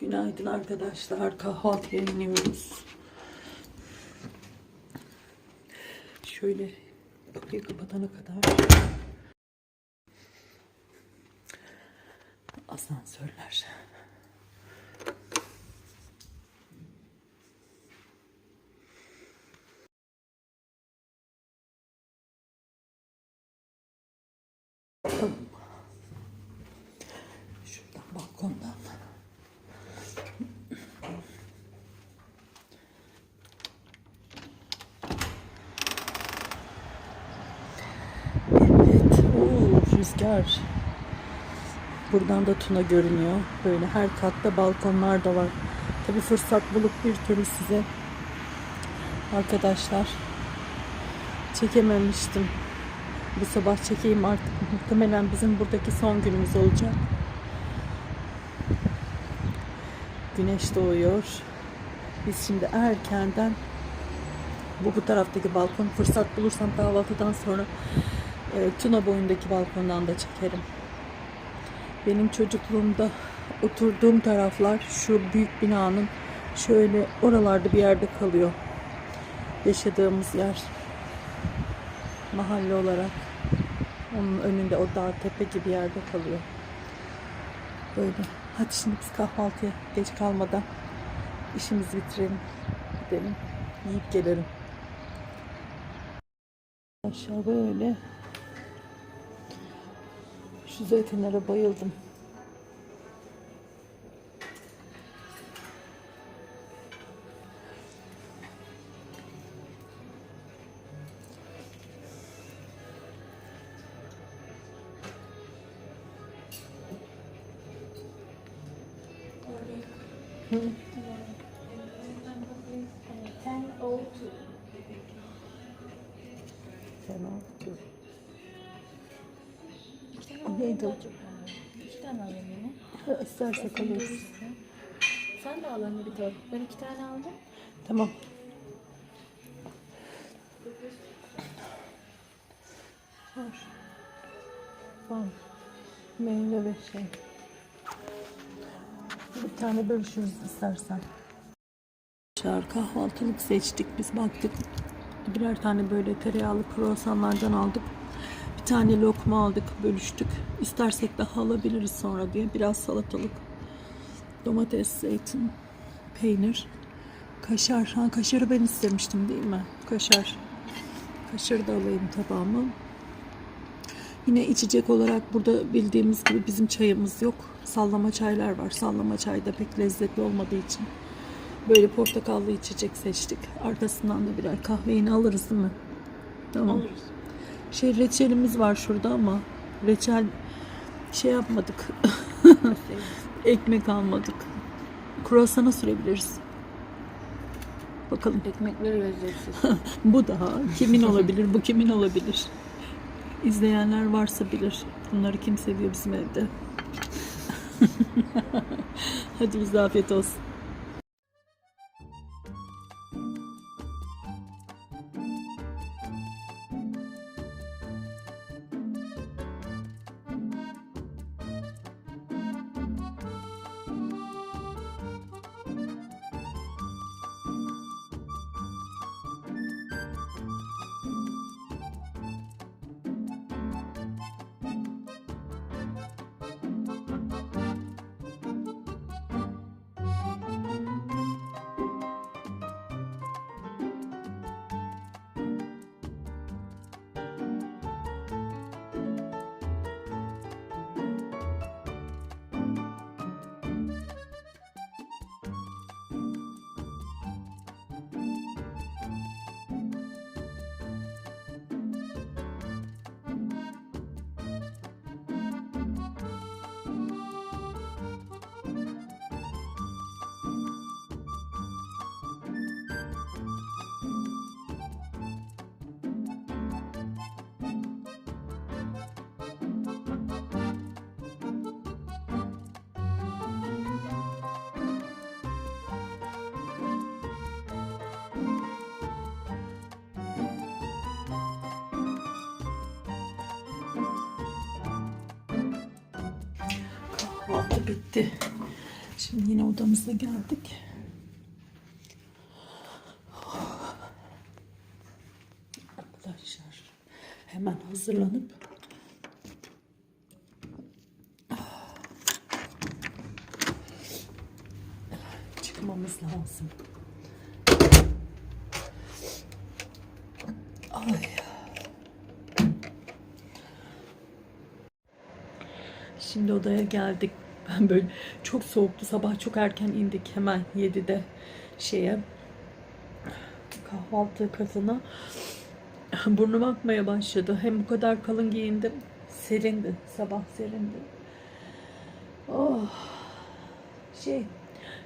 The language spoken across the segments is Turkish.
Günaydın arkadaşlar. Kahvaltıya iniyoruz. Şöyle kapıyı kapatana kadar asansörler. Şuradan balkondan. Evet. Oo, rüzgar. Buradan da Tuna görünüyor. Böyle her katta balkonlar da var. Tabi fırsat bulup bir türlü size arkadaşlar çekememiştim. Bu sabah çekeyim artık. Muhtemelen bizim buradaki son günümüz olacak. Güneş doğuyor. Biz şimdi erkenden bu bu taraftaki balkon fırsat bulursam kahvaltıdan sonra e, Tuna boyundaki balkondan da çekerim. Benim çocukluğumda oturduğum taraflar şu büyük binanın şöyle oralarda bir yerde kalıyor. Yaşadığımız yer mahalle olarak onun önünde o dağ tepe gibi yerde kalıyor. Böyle. Hadi şimdi biz kahvaltıya geç kalmadan işimizi bitirelim. Gidelim. Yiyip gelelim. Aşağı böyle. Şu zeytinlere bayıldım. O? İki tane alayım yine. Ha, İstersek alırız. Sen de al anne bir tane. Ben iki tane aldım. Tamam. Var. Var. Meyve ve şey. Bir tane bölüşürüz istersen. Arkadaşlar kahvaltılık seçtik. Biz baktık. Birer tane böyle tereyağlı kruvasanlardan aldık. Bir tane lokma aldık, bölüştük. İstersek daha alabiliriz sonra diye. Biraz salatalık, domates, zeytin, peynir, kaşar. Ha, kaşarı ben istemiştim değil mi? Kaşar. Kaşarı da alayım tabağıma. Yine içecek olarak burada bildiğimiz gibi bizim çayımız yok. Sallama çaylar var. Sallama çay da pek lezzetli olmadığı için böyle portakallı içecek seçtik. Arkasından da birer kahve yine alırız değil mi? Tamam. Alırız. Şey reçelimiz var şurada ama reçel şey yapmadık. Ekmek almadık. Kruvasana sürebiliriz. Bakalım. Ekmekleri lezzetsiz. Bu daha kimin olabilir? Bu kimin olabilir? İzleyenler varsa bilir. Bunları kim seviyor bizim evde? Hadi bize afiyet olsun. Da bitti. Şimdi yine odamıza geldik. Arkadaşlar hemen hazırlanıp çıkmamız lazım. Ay. Şimdi odaya geldik. Ben böyle çok soğuktu. Sabah çok erken indik. Hemen 7'de şeye kahvaltı katına. Burnum akmaya başladı. Hem bu kadar kalın giyindim. Serindi. Sabah serindi. Oh. Şey.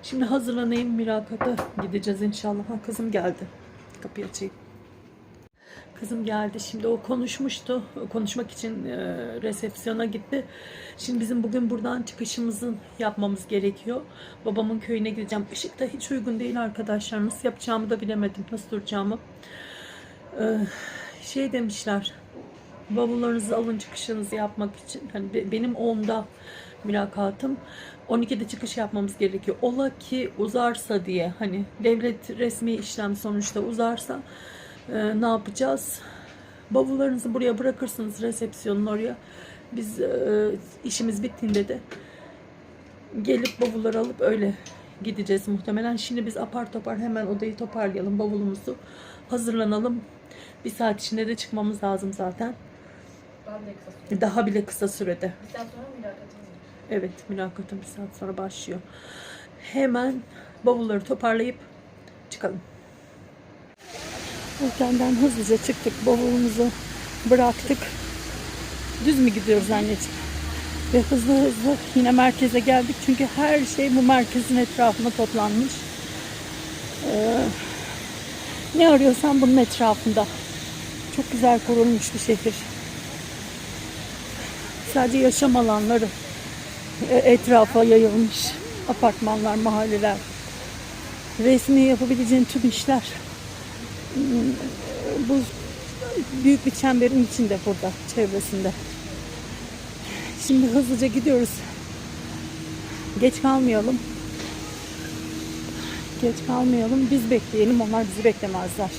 Şimdi hazırlanayım. Mirakata gideceğiz inşallah. Ha, kızım geldi. Kapıyı açayım. Kızım geldi. Şimdi o konuşmuştu. Konuşmak için e, resepsiyona gitti. Şimdi bizim bugün buradan çıkışımızı yapmamız gerekiyor. Babamın köyüne gideceğim. Işık da hiç uygun değil arkadaşlar. Nasıl yapacağımı da bilemedim. Nasıl duracağımı. E, şey demişler. Bavullarınızı alın çıkışınızı yapmak için. Hani be- benim 10'da mülakatım. 12'de çıkış yapmamız gerekiyor. Ola ki uzarsa diye hani devlet resmi işlem sonuçta uzarsa e, ne yapacağız? Bavullarınızı buraya bırakırsınız resepsiyonun oraya. Biz e, işimiz bittiğinde de gelip bavulları alıp öyle gideceğiz muhtemelen. Şimdi biz apar topar hemen odayı toparlayalım bavulumuzu. Hazırlanalım. Bir saat içinde de çıkmamız lazım zaten. Ben de kısa süre. Daha bile kısa sürede. Bir saat sonra mülakatım var. Evet, mülakatım bir saat sonra başlıyor. Hemen bavulları toparlayıp çıkalım. Otelden hızlıca çıktık, bavulumuzu bıraktık. Düz mü gidiyoruz anneciğim? Ve hızlı hızlı yine merkeze geldik. Çünkü her şey bu merkezin etrafına toplanmış. Ee, ne arıyorsan bunun etrafında. Çok güzel korunmuş bir şehir. Sadece yaşam alanları e, etrafa yayılmış apartmanlar, mahalleler. Resmi yapabileceğin tüm işler bu büyük bir çemberin içinde burada, çevresinde. Şimdi hızlıca gidiyoruz. Geç kalmayalım. Geç kalmayalım. Biz bekleyelim. Onlar bizi beklemezler.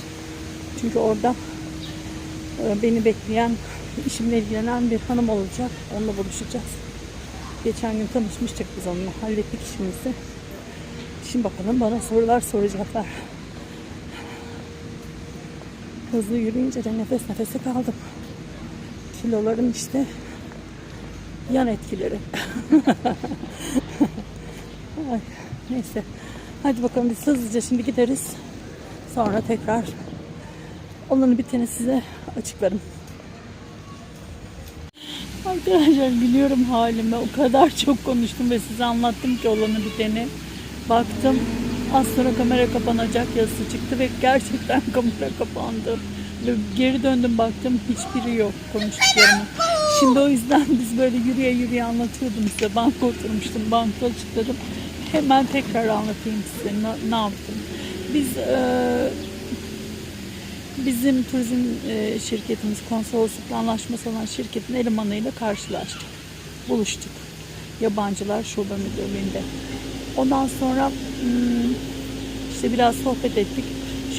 Çünkü orada e, beni bekleyen, işimle ilgilenen bir hanım olacak. Onunla buluşacağız. Geçen gün tanışmıştık biz onunla. Hallettik işimizi. Şimdi bakalım bana sorular soracaklar. Hızlı yürüyünce de nefes nefese kaldım. Kiloların işte yan etkileri. Ay, neyse. Hadi bakalım biz hızlıca şimdi gideriz. Sonra tekrar olanı biteni size açıklarım. Arkadaşlar biliyorum halime. O kadar çok konuştum ve size anlattım ki olanı biteni. Baktım az sonra kamera kapanacak yazısı çıktı ve gerçekten kamera kapandı. Ve geri döndüm baktım hiçbiri yok konuştuklarımın. Şimdi o yüzden biz böyle yürüye yürüye anlatıyordum size. Banka oturmuştum, banka açıkladım. Hemen tekrar anlatayım size ne, ne yaptım. Biz eee Bizim turizm e, şirketimiz konsoloslukla anlaşması olan şirketin elemanıyla karşılaştık. Buluştuk. Yabancılar şube müdürlüğünde. Ondan sonra hmm, işte biraz sohbet ettik.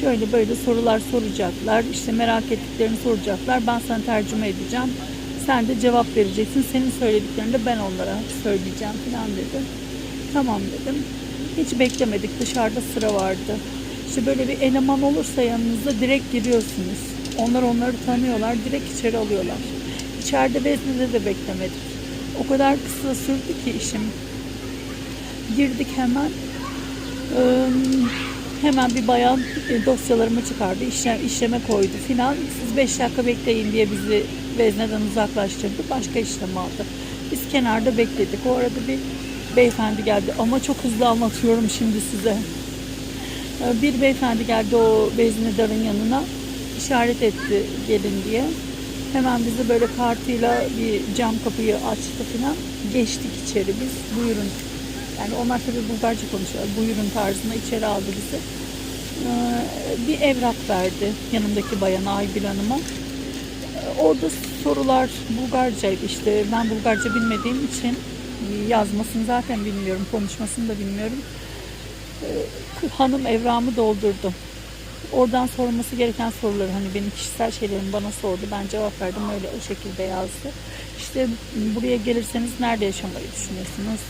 Şöyle böyle sorular soracaklar. İşte merak ettiklerini soracaklar. Ben sana tercüme edeceğim. Sen de cevap vereceksin. Senin söylediklerini de ben onlara söyleyeceğim falan dedi. Tamam dedim. Hiç beklemedik. Dışarıda sıra vardı. İşte böyle bir eleman olursa yanınızda direkt giriyorsunuz. Onlar onları tanıyorlar. Direkt içeri alıyorlar. İçeride veznede de beklemedik. O kadar kısa sürdü ki işim. Girdik hemen. Hemen bir bayan e, dosyalarımı çıkardı. İşlem, işleme koydu filan. Siz 5 dakika bekleyin diye bizi vezneden uzaklaştırdı. Başka işlem aldı. Biz kenarda bekledik. O arada bir beyefendi geldi. Ama çok hızlı anlatıyorum şimdi size. Bir beyefendi geldi o veznedarın yanına işaret etti gelin diye. Hemen bizi böyle kartıyla bir cam kapıyı açtı falan. Geçtik içeri biz. Buyurun. Yani onlar tabii Bulgarca konuşuyorlar. Buyurun tarzında içeri aldı bizi. Ee, Bir evrak verdi yanımdaki bayana Aygül Hanım'a. Ee, Orada sorular Bulgarcaydı işte. Ben Bulgarca bilmediğim için Yazmasını zaten bilmiyorum, konuşmasını da bilmiyorum. Ee, hanım evramı doldurdu. Oradan sorulması gereken soruları hani benim kişisel şeylerimi bana sordu. Ben cevap verdim öyle o şekilde yazdı. İşte buraya gelirseniz nerede yaşamayı düşünüyorsunuz?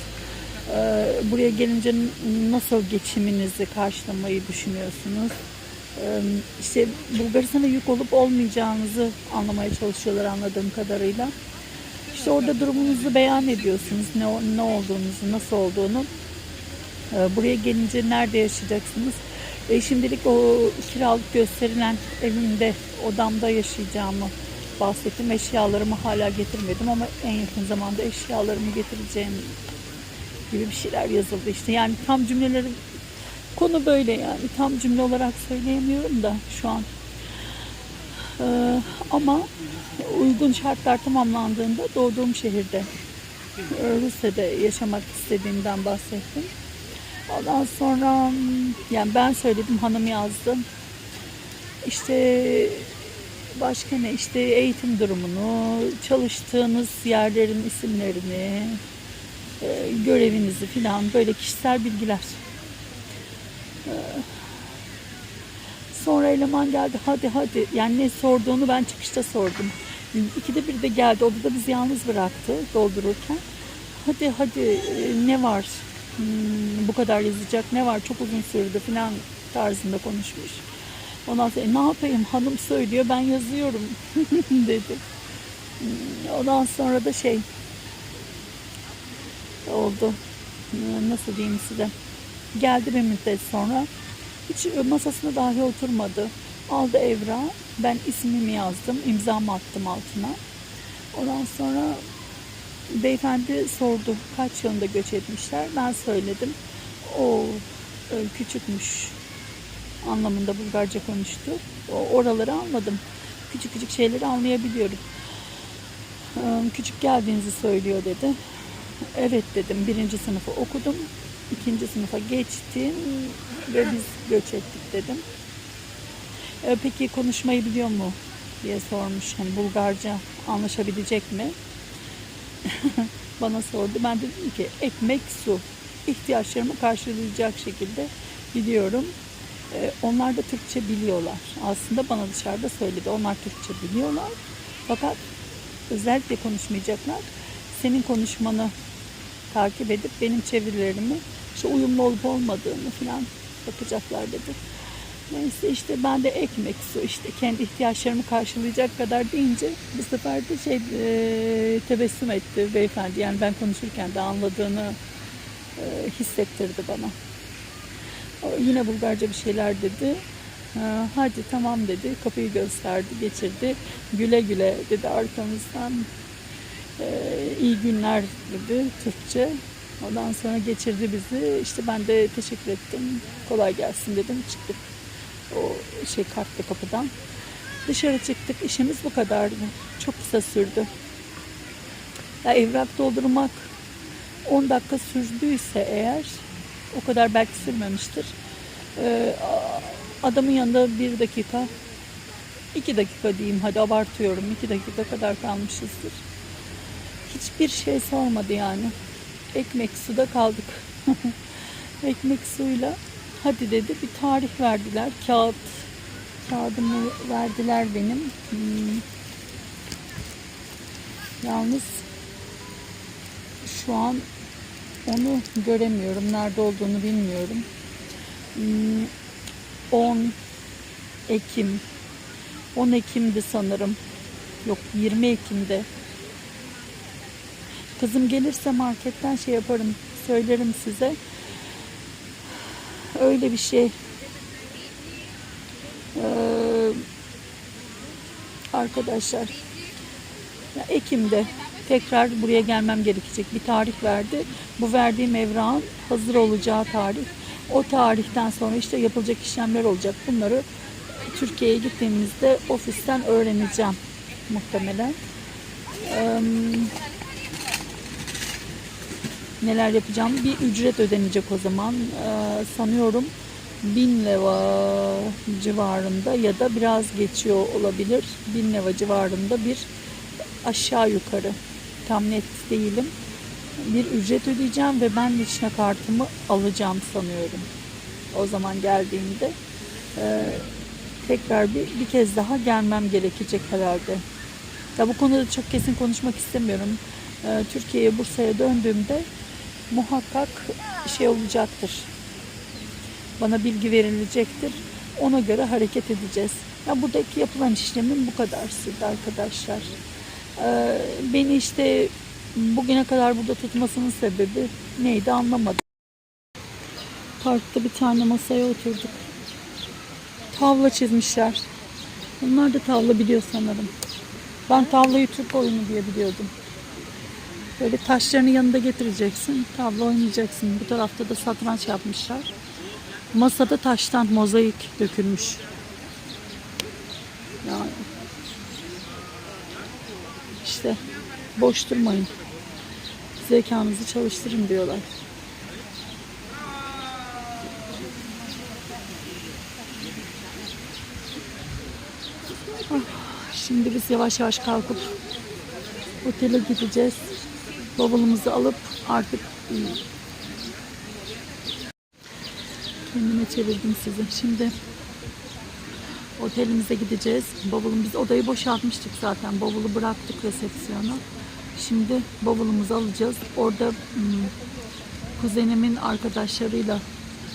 Ee, buraya gelince nasıl geçiminizi karşılamayı düşünüyorsunuz? Ee, işte Bulgaristan'a yük olup olmayacağınızı anlamaya çalışıyorlar anladığım kadarıyla. İşte orada durumunuzu beyan ediyorsunuz. Ne, ne olduğunuzu, nasıl olduğunu. Ee, Buraya gelince nerede yaşayacaksınız? E, şimdilik o kiralık gösterilen evimde, odamda yaşayacağımı bahsettim. Eşyalarımı hala getirmedim ama en yakın zamanda eşyalarımı getireceğim gibi bir şeyler yazıldı işte. Yani tam cümleleri konu böyle yani tam cümle olarak söyleyemiyorum da şu an. Ee, ama uygun şartlar tamamlandığında doğduğum şehirde e, Rusya'da yaşamak istediğimden bahsettim. Ondan sonra yani ben söyledim hanım yazdı. İşte başka ne işte eğitim durumunu, çalıştığınız yerlerin isimlerini, görevinizi filan böyle kişisel bilgiler. Ee, Sonra eleman geldi hadi hadi yani ne sorduğunu ben çıkışta sordum. İkide bir de geldi odada bizi yalnız bıraktı doldururken. Hadi hadi e, ne var Hmm, bu kadar yazacak ne var çok uzun sürdü filan tarzında konuşmuş. Ondan sonra "E, ne yapayım hanım söylüyor ben yazıyorum dedi. Hmm, Ondan sonra da şey oldu. Ee, Nasıl diyeyim size. Geldi bir müddet sonra. Hiç masasına dahi oturmadı. Aldı evrağı. Ben ismimi yazdım. imzamı attım altına. Ondan sonra beyefendi sordu kaç yılında göç etmişler. Ben söyledim. O e, küçükmüş anlamında Bulgarca konuştu. O, oraları anladım. Küçük küçük şeyleri anlayabiliyorum. Ee, Küçük geldiğinizi söylüyor dedi. Evet dedim. Birinci sınıfı okudum. ikinci sınıfa geçtim ve biz göç ettik dedim. "E, peki konuşmayı biliyor mu diye sormuş. Hani Bulgarca anlaşabilecek mi? Bana sordu. Ben de dedim ki ekmek, su ihtiyaçlarımı karşılayacak şekilde biliyorum. E, onlar da Türkçe biliyorlar. Aslında bana dışarıda söyledi. Onlar Türkçe biliyorlar. Fakat özellikle konuşmayacaklar. Senin konuşmanı takip edip benim çevirilerimi işte uyumlu olup olmadığını falan bakacaklar dedi. Neyse işte ben de ekmek, su işte kendi ihtiyaçlarımı karşılayacak kadar deyince bu sefer de şey e, tebessüm etti beyefendi. Yani ben konuşurken de anladığını e, hissettirdi bana. O yine Bulgarca bir şeyler dedi. Ha, hadi tamam dedi. Kapıyı gösterdi, geçirdi. Güle güle dedi arkamızdan. Ee, iyi günler dedi Türkçe. Ondan sonra geçirdi bizi. İşte ben de teşekkür ettim. Kolay gelsin dedim. Çıktık. O şey kalktı kapıdan. Dışarı çıktık. İşimiz bu kadardı. Çok kısa sürdü. Ya evrak doldurmak 10 dakika sürdüyse eğer o kadar belki sürmemiştir. Ee, adamın yanında bir dakika iki dakika diyeyim hadi abartıyorum iki dakika kadar kalmışızdır. Hiçbir şey sormadı yani. Ekmek suda kaldık. Ekmek suyla hadi dedi bir tarih verdiler. Kağıt kağıdımı verdiler benim. Hmm. Yalnız şu an onu göremiyorum. Nerede olduğunu bilmiyorum. Hmm, 10 Ekim 10 Ekim'di sanırım. Yok 20 Ekim'de. Kızım gelirse marketten şey yaparım. Söylerim size. Öyle bir şey. Ee, arkadaşlar ya Ekim'de tekrar buraya gelmem gerekecek bir tarih verdi. Bu verdiğim evrağın hazır olacağı tarih. O tarihten sonra işte yapılacak işlemler olacak. Bunları Türkiye'ye gittiğimizde ofisten öğreneceğim muhtemelen. Ee, neler yapacağım? Bir ücret ödenecek o zaman. Ee, sanıyorum 1000 leva civarında ya da biraz geçiyor olabilir. 1000 leva civarında bir aşağı yukarı tam net değilim. bir ücret ödeyeceğim ve ben içine kartımı alacağım sanıyorum. O zaman geldiğimde e, tekrar bir, bir kez daha gelmem gerekecek herhalde. Ya bu konuda çok kesin konuşmak istemiyorum. E, Türkiye'ye, Bursa'ya döndüğümde muhakkak şey olacaktır. Bana bilgi verilecektir. Ona göre hareket edeceğiz. Ya buradaki yapılan işlemin bu kadar sürdü arkadaşlar. Ee, beni işte bugüne kadar burada tutmasının sebebi neydi anlamadım. Parkta bir tane masaya oturduk. Tavla çizmişler. Onlar da tavla biliyor sanırım. Ben tavlayı Türk oyunu diye biliyordum. Böyle taşlarını yanında getireceksin. Tavla oynayacaksın. Bu tarafta da satranç yapmışlar. Masada taştan mozaik dökülmüş. Yani işte boş durmayın. Zekanızı çalıştırın diyorlar. Ah, Şimdi biz yavaş yavaş kalkıp otele gideceğiz. Bavulumuzu alıp artık kendime çevirdim sizi. Şimdi otelimize gideceğiz. Bavulum biz odayı boşaltmıştık zaten. Bavulu bıraktık resepsiyona. Şimdi bavulumuzu alacağız. Orada kuzenimin arkadaşlarıyla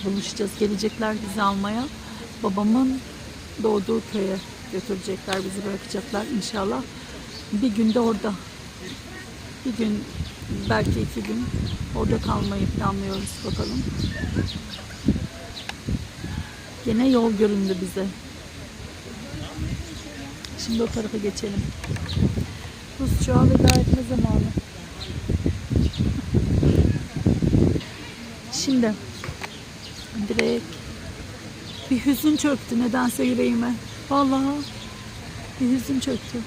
buluşacağız. Gelecekler bizi almaya. Babamın doğduğu köye götürecekler, bizi bırakacaklar inşallah. Bir günde orada. Bir gün, belki iki gün orada kalmayı planlıyoruz bakalım. Gene yol göründü bize. Şimdi o tarafa geçelim. Rusçuğa veda etme zamanı. Şimdi direkt bir hüzün çöktü nedense yüreğime. Vallahi bir hüzün çöktü.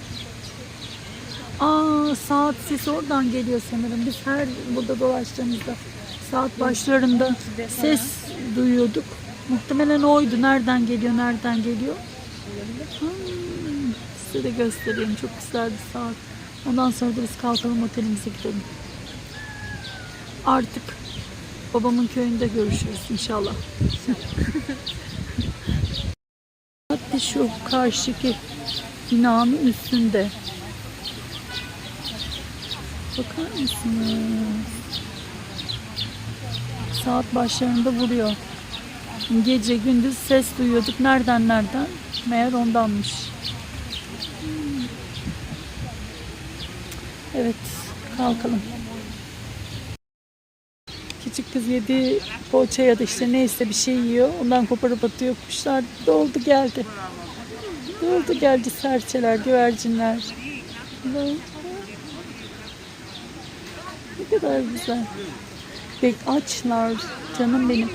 Aa saat sesi oradan geliyor sanırım. Biz her burada dolaştığımızda saat başlarında ses duyuyorduk. Muhtemelen oydu. Nereden geliyor, nereden geliyor? Hmm, size de göstereyim. Çok güzel bir saat. Ondan sonra da biz kalkalım otelimize gidelim. Artık babamın köyünde görüşürüz inşallah. Hatta şu karşıki binanın üstünde. Bakar mısınız? Saat başlarında vuruyor. Gece gündüz ses duyuyorduk. Nereden nereden? Meğer ondanmış. Evet, kalkalım. Küçük kız yedi poğaça ya da işte neyse bir şey yiyor. Ondan koparıp atıyor. Kuşlar doldu geldi. Doldu geldi serçeler, güvercinler. Doldu. Ne kadar güzel. Bek açlar canım benim.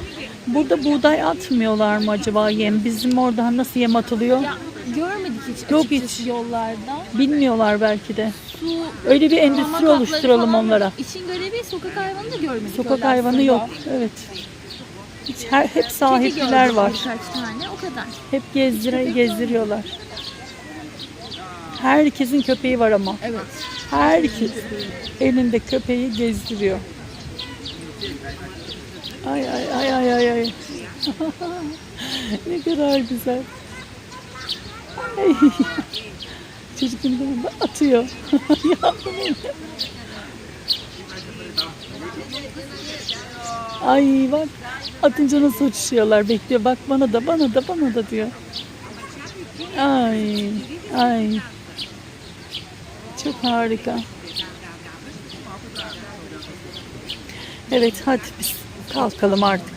Burada buğday atmıyorlar mı acaba yem? Bizim orada nasıl yem atılıyor? Ya görmedik hiç Yok hiç. yollarda. Bilmiyorlar belki de. Su, Öyle bir endüstri oluşturalım falan onlara. İşin garibi sokak hayvanı da görmedik. Sokak hayvanı yok. Evet. Hiç her, hep gördük var. Birkaç tane o kadar. Hep gezdire, gezdiriyorlar. Herkesin köpeği var ama. Evet. Herkes elinde köpeği gezdiriyor. Ay ay ay ay ay ne kadar güzel. Ay. Çocuk böyle atıyor. Ay bak atınca nasıl uçuşuyorlar bekliyor. Bak bana da bana da bana da diyor. Ay ay. Çok harika. Evet hadi biz kalkalım artık.